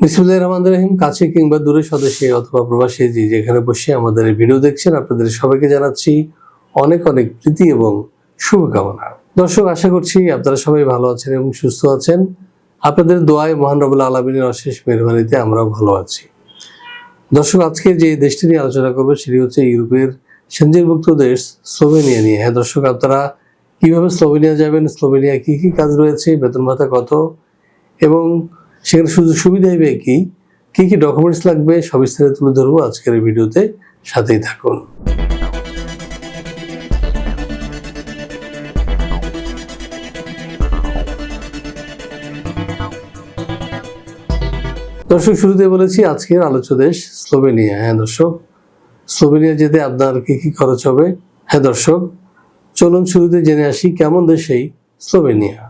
বিসমুল্লাহ রহমান রহিম, কাছে কিংবা দূরে স্বদেশে অথবা প্রবাসী যে যেখানে বসে আমাদের ভিডিও দেখছেন, আপনাদের সবাইকে জানাচ্ছি অনেক অনেক প্রীতি এবং শুভকামনা। দর্শক, আশা করছি আপনারা সবাই ভালো আছেন এবং সুস্থ আছেন। আপনাদের দোয়ায় মহান রবুল্লা আলমিনের অশেষ মেহরবানিতে আমরাও ভালো আছি। দর্শক, আজকে যে দেশটি নিয়ে আলোচনা করব সেটি হচ্ছে ইউরোপের সেঞ্জিনভুক্ত দেশ স্লোভেনিয়া নিয়ে। হ্যাঁ দর্শক, আপনারা কীভাবে স্লোভেনিয়া যাবেন স্লোভেনিয়া কি কি কাজ রয়েছে, বেতন ভাতা কত এবং সেখানে সুযোগ সুবিধা হবে কি? কি কি ডকুমেন্টস লাগবে? সবিস্তারে তুলে ধরবো আজকের ভিডিওতে। সাথেই থাকুন। দর্শক শুরুতে বলেছি, আজকের আলোচ্য দেশ স্লোভেনিয়া। হ্যাঁ দর্শক, স্লোভেনিয়া যেতে আপনার কি কি খরচ হবে? হ্যাঁ দর্শক, চলুন শুরুতে জেনে আসি কেমন দেশ এই স্লোভেনিয়া।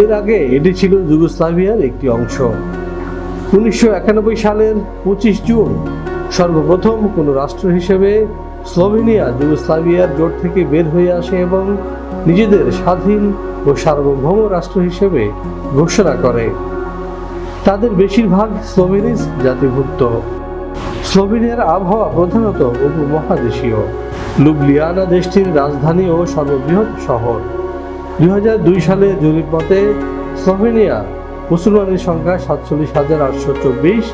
এর আগে এটি ছিল যুগোস্লাভিয়ার একটি অংশ। উনিশশো একানব্বই সালের পঁচিশ জুন সর্বপ্রথম কোনো রাষ্ট্র হিসেবে স্লোভেনিয়া, যুগোস্লাভিয়ার জোট থেকে বের হয়ে আসে এবং নিজেদের স্বাধীন ও সার্বভৌম রাষ্ট্র হিসেবে ঘোষণা করে। তাদের বেশিরভাগ স্লোভেনিস জাতিভুক্ত। স্লোভেনিয়ার আবহাওয়া প্রধানত উপমহাদেশীয়। লুবলিয়ানা দেশটির রাজধানী ও সর্ববৃহৎ শহর। দুই হাজার দুই সালে জরিপ মতে স্লোভেনিয়া মুসলমানের সংখ্যা সাতচল্লিশ হাজার আটশো চব্বিশ,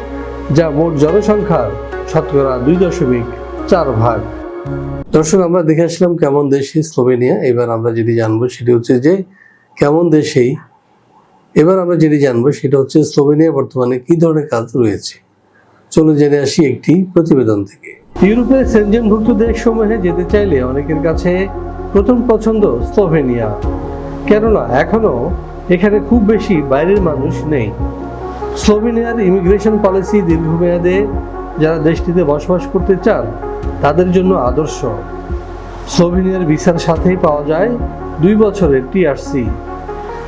যা মোট জনসংখ্যার শতকরা দুই দশমিক চার ভাগ। দর্শক, আমরা দেখে আসলাম কেমন দেশে স্লোভেনিয়া এবার আমরা যেটি জানব সেটি হচ্ছে যে কেমন দেশেই, এবার আমরা যেটি জানব সেটা হচ্ছে স্লোভেনিয়া বর্তমানে কি ধরনের কাজ রয়েছে। চলুন জেনে আসি একটি প্রতিবেদন থেকে। ইউরোপের সেনজেনভুক্ত দেশসমূহে যেতে চাইলে অনেকের কাছে প্রথম পছন্দ স্লোভেনিয়া কেননা এখনও এখানে খুব বেশি বাইরের মানুষ নেই। স্লোভেনিয়ার ইমিগ্রেশন পলিসি দীর্ঘমেয়াদে যারা দেশটিতে বসবাস করতে চান, তাদের জন্য আদর্শ। স্লোভেনিয়ার ভিসার সাথেই পাওয়া যায় দুই বছরের টিআরসি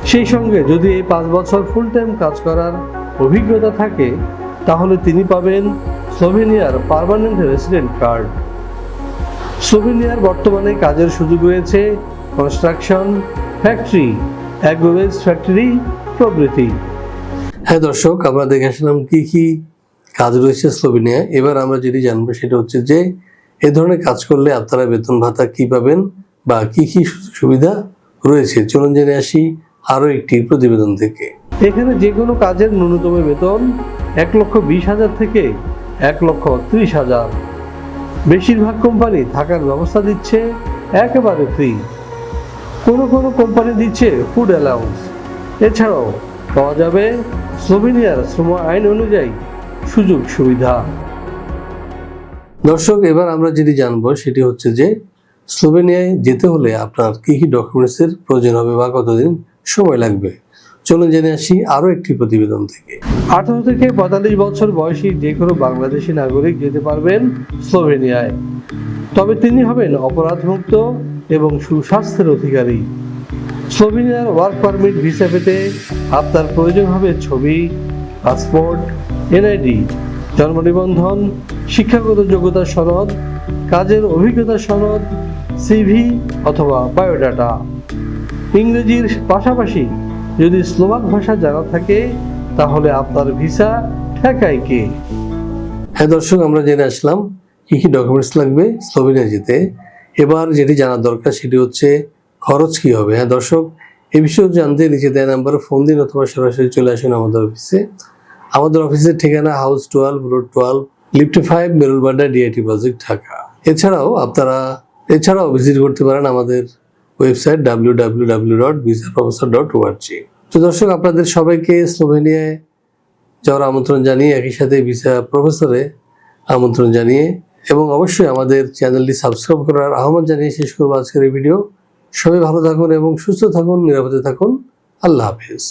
সেই সঙ্গে যদি এই পাঁচ বছর ফুল টাইম কাজ করার অভিজ্ঞতা থাকে, তাহলে তিনি পাবেন স্লোভেনিয়ার পারমানেন্ট রেসিডেন্ট কার্ড। স্লোভেনিয়ার বর্তমানে কাজের সুযোগ রয়েছে কনস্ট্রাকশন ফ্যাক্টরি অ্যাগ্রোভেজ ফ্যাক্টরি প্রভৃতি। হ্যাঁ দর্শক আমরা দেখে আসলাম কি কি কাজ রয়েছে স্লোভেনিয়া এবার আমরা যেটি জানব সেটা হচ্ছে যে এ ধরনের কাজ করলে আপনারা বেতন ভাতা কি পাবেন বা কি কি সুবিধা রয়েছে? চলুন জেনে আসি আরও একটি প্রতিবেদন থেকে। এখানে যে কোনো কাজের ন্যূনতম বেতন এক লক্ষ বিশ হাজার থেকে এক লক্ষ ত্রিশ হাজার। বেশিরভাগ কোম্পানি থাকার ব্যবস্থা দিচ্ছে একেবারে ফ্রি কোনো কোনো কোম্পানি দিচ্ছে ফুড অ্যালাউন্স এছাড়াও পাওয়া যাবে স্লোভেনিয়ার শ্রম আইন অনুযায়ী সুযোগ সুবিধা। দর্শক এবার আমরা যেটি জানব সেটি হচ্ছে যে স্লোভেনিয়ায় যেতে হলে আপনার কি কি ডকুমেন্টসের প্রয়োজন হবে বা কতদিন সময় লাগবে? চলুন জেনে আসি আরও একটি প্রতিবেদন থেকে। আঠারো থেকে পঁয়তাল্লিশ বছর বয়সী যে কোনো বাংলাদেশি নাগরিক যেতে পারবেন স্লোভেনিয়ায় তবে তিনি হবেন অপরাধমুক্ত এবং সুস্বাস্থ্যের অধিকারী। স্লোভেনিয়ার ওয়ার্ক পারমিট ভিসা পেতে আপনার প্রয়োজন হবে ছবি, পাসপোর্ট, এনআইডি, জন্ম নিবন্ধন, শিক্ষাগত যোগ্যতার সনদ, কাজের অভিজ্ঞতা সনদ, সিভি অথবা বায়োডাটা। ইংরেজির পাশাপাশি যদি স্লোভাক ভাষা জানা থাকে, তাহলে আপনার ভিসা ঠেকায় কে? হ্যাঁ দর্শক, আমরা জেনে আসলাম, কি কি ডকুমেন্টস লাগবে স্লোভেনিয়া যেতে এবার যেটি জানার দরকার সেটি হচ্ছে খরচ কি হবে। হ্যাঁ দর্শক, এ বিষয়ে জানতে নিচে দেয় নাম্বারে ফোন দিন অথবা সরাসরি চলে আসুন আমাদের অফিসে আমাদের অফিসের ঠিকানা house twelve road twelve lift five Merul Badda DIT project Dhaka. এছাড়াও আপনারা, এছাড়াও ভিজিট করতে পারেন আমাদের website W W W dot visa professor dot ORG তো দর্শক, আপনাদের সবাইকে স্লোভেনিয়ায় যাওয়ার আমন্ত্রণ জানিয়ে, একই সাথে ভিসা প্রফেসরে আমন্ত্রণ জানিয়ে এবং অবশ্যই আমাদের চ্যানেলটি সাবস্ক্রাইব করার আহ্বান জানিয়ে শেষ করব আজকের এই ভিডিও। সবাই ভালো থাকুন এবং সুস্থ থাকুন, নিরাপদে থাকুন। আল্লাহ হাফিজ।